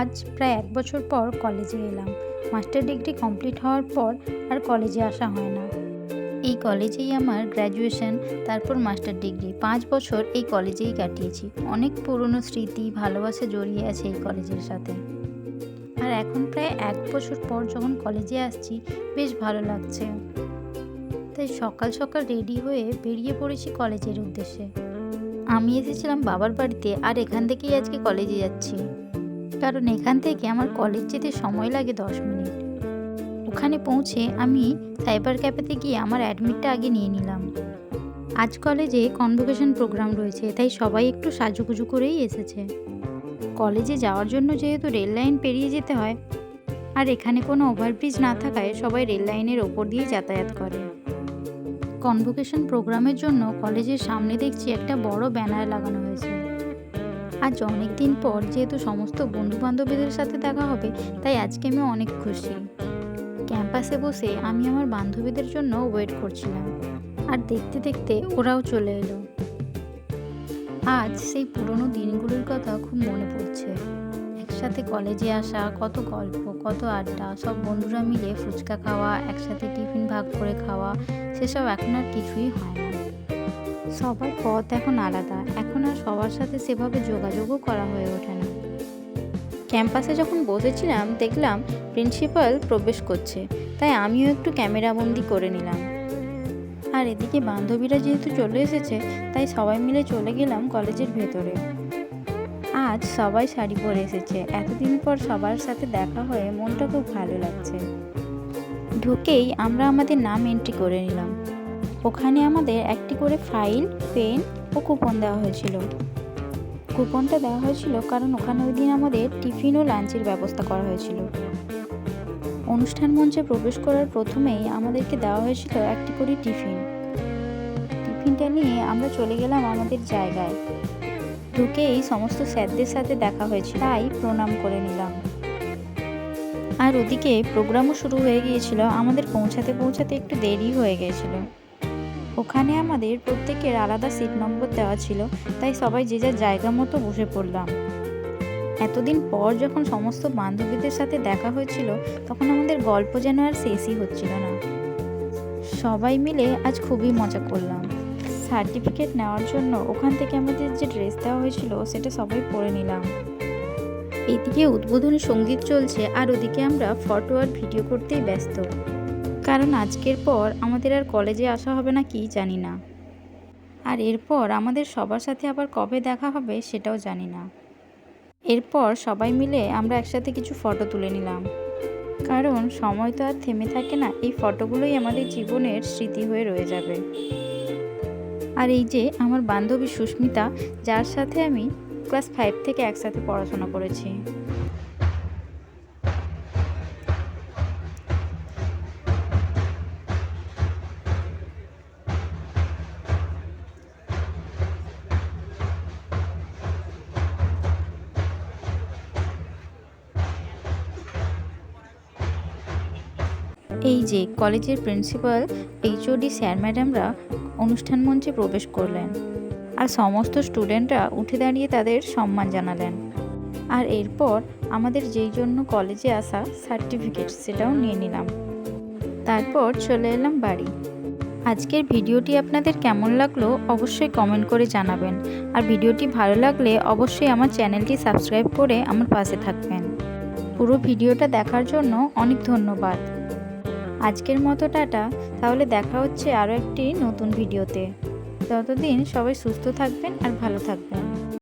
আজ প্রায় এক বছর পর কলেজে এলাম। মাস্টার ডিগ্রি কমপ্লিট হওয়ার পর আর কলেজে আসা হয় না। এই কলেজেই আমার গ্র্যাজুয়েশন, তারপর মাস্টার ডিগ্রি। পাঁচ বছর এই কলেজেই কাটিয়েছি। অনেক পুরনো স্মৃতি, ভালোবাসা জড়িয়ে আছে এই কলেজের সাথে। আর এখন প্রায় এক বছর পর যখন কলেজে আসছি, বেশ ভালো লাগছে। তাই সকাল সকাল রেডি হয়ে বেরিয়ে পড়েছি কলেজের উদ্দেশ্যে। আমি এসেছিলাম বাবার বাড়িতে, আর এখান থেকেই আজকে কলেজে যাচ্ছি। কারণ এখান থেকে আমার কলেজ যেতে সময় লাগে দশ মিনিট। ওখানে পৌঁছে আমি সাইবার ক্যাফেতে গিয়ে আমার অ্যাডমিটটা আগে নিয়ে নিলাম। আজ কলেজে কনভোকেশন প্রোগ্রাম রয়েছে, তাই সবাই একটু সাজুগুজু করেই এসেছে। কলেজে যাওয়ার জন্য যেহেতু রেল লাইন পেরিয়ে যেতে হয়, আর এখানে কোনো ওভারব্রিজ না থাকায় সবাই রেল লাইনের ওপর দিয়ে যাতায়াত করে। কনভোকেশন প্রোগ্রামের জন্য কলেজের সামনে দেখছি একটা বড় ব্যানার লাগানো হয়েছে। আজ অনেক দিন পর যেহেতু সমস্ত বন্ধু বান্ধবীদের সাথে দেখা হবে, তাই আজকে আমি অনেক খুশি। ক্যাম্পাসে বসে আমি আমার বান্ধবীদের জন্য ওয়েট করছিলাম। আর দেখতে দেখতে ওরাও চলে এলো। আজ সেই পুরনো দিনগুলোর কথা খুব মনে পড়ছে। একসাথে কলেজে আসা, কত গল্প, কত আড্ডা, সব বন্ধুরা মিলে ফুচকা খাওয়া, একসাথে টিফিন ভাগ করে খাওয়া, সেসব এখন আর কিছুই হয় না। সবার পথ এখন আলাদা। এখন আর সবার সাথে সেভাবে যোগাযোগও করা হয়ে ওঠে না। ক্যাম্পাসে যখন বসেছিলাম, দেখলাম প্রিন্সিপাল প্রবেশ করছে। তাই আমিও একটু ক্যামেরাবন্দি করে নিলাম। আর এদিকে বান্ধবীরা যেহেতু চলে এসেছে, তাই সবাই মিলে চলে গেলাম কলেজের ভেতরে। আজ সবাই শাড়ি পরে এসেছে। এতদিন পর সবার সাথে দেখা হয়ে মনটা খুব ভালো লাগছে। ঢুকেই আমরা আমাদের নাম এন্ট্রি করে নিলাম। ওখানে আমাদের একটি করে ফাইল, পেন ও কুপন দেওয়া হয়েছিল। কুপনটা দেওয়া হয়েছিল কারণ ওখানে ওই দিন আমাদের টিফিন ও লাঞ্চের ব্যবস্থা করা হয়েছিল। অনুষ্ঠান মঞ্চে প্রবেশ করার প্রথমেই আমাদেরকে দেওয়া হয়েছিল একটি করে টিফিন। টিফিনটা নিয়ে আমরা চলে গেলাম আমাদের জায়গায়। ঢুকেই সমস্ত স্যারদের সাথে দেখা হয়েছিল তাই প্রণাম করে নিলাম। আর ওদিকে প্রোগ্রামও শুরু হয়ে গিয়েছিল, আমাদের পৌঁছাতে পৌঁছাতে একটু দেরি হয়ে গিয়েছিল। ওখানে আমাদের প্রত্যেকের আলাদা সিট নম্বর দেওয়া ছিল, তাই সবাই যে যার জায়গা মতো বসে পড়লাম। এতদিন পর যখন সমস্ত বান্ধবীদের সাথে দেখা হয়েছিল, তখন আমাদের গল্প যেন আর শেষই হচ্ছিল না। সবাই মিলে আজ খুবই মজা করলাম। সার্টিফিকেট নেওয়ার জন্য ওখান থেকে আমাদের যে ড্রেস দেওয়া হয়েছিল, সেটা সবাই পরে নিলাম। এদিকে উদ্বোধনী সংগীত চলছে, আর ওদিকে আমরা ফটো আর ভিডিও করতেই ব্যস্ত। কারণ আজকের পর আমাদের আর কলেজে আসা হবে না কি জানি না। আর এরপর আমাদের সবার সাথে আবার কবে দেখা হবে সেটাও জানি না। এরপর সবাই মিলে আমরা একসাথে কিছু ফটো তুলে নিলাম। কারণ সময় তো আর থেমে থাকে না, এই ফটোগুলোই আমাদের জীবনের স্মৃতি হয়ে রয়ে যাবে। আর এই যে আমার বান্ধবী সুস্মিতা, যার সাথে আমি ক্লাস ফাইভ থেকে একসাথে পড়াশোনা করেছি। এই যে কলেজের প্রিন্সিপাল এইচওডি স্যার ম্যাডামরা অনুষ্ঠান মঞ্চে প্রবেশ করলেন আর সমস্ত স্টুডেন্টরা উঠে দাঁড়িয়ে তাদের সম্মান জানালেন। আর এরপর আমাদের যেই জন্য কলেজে আসা সার্টিফিকেট সেটাও নিয়ে নিলাম। তারপর চলে এলাম বাড়ি। আজকের ভিডিওটি আপনাদের কেমন লাগল অবশ্যই কমেন্ট করে জানাবেন। আর ভিডিওটি ভালো লাগলে অবশ্যই আমার চ্যানেলটি সাবস্ক্রাইব করে আমার পাশে থাকবেন। পুরো ভিডিওটা দেখার জন্য অনেক ধন্যবাদ। আজকের মতো টাটা। তাহলে দেখা হচ্ছে আরও একটি নতুন ভিডিওতে। ততদিন সবাই সুস্থ থাকবেন আর ভালো থাকবেন।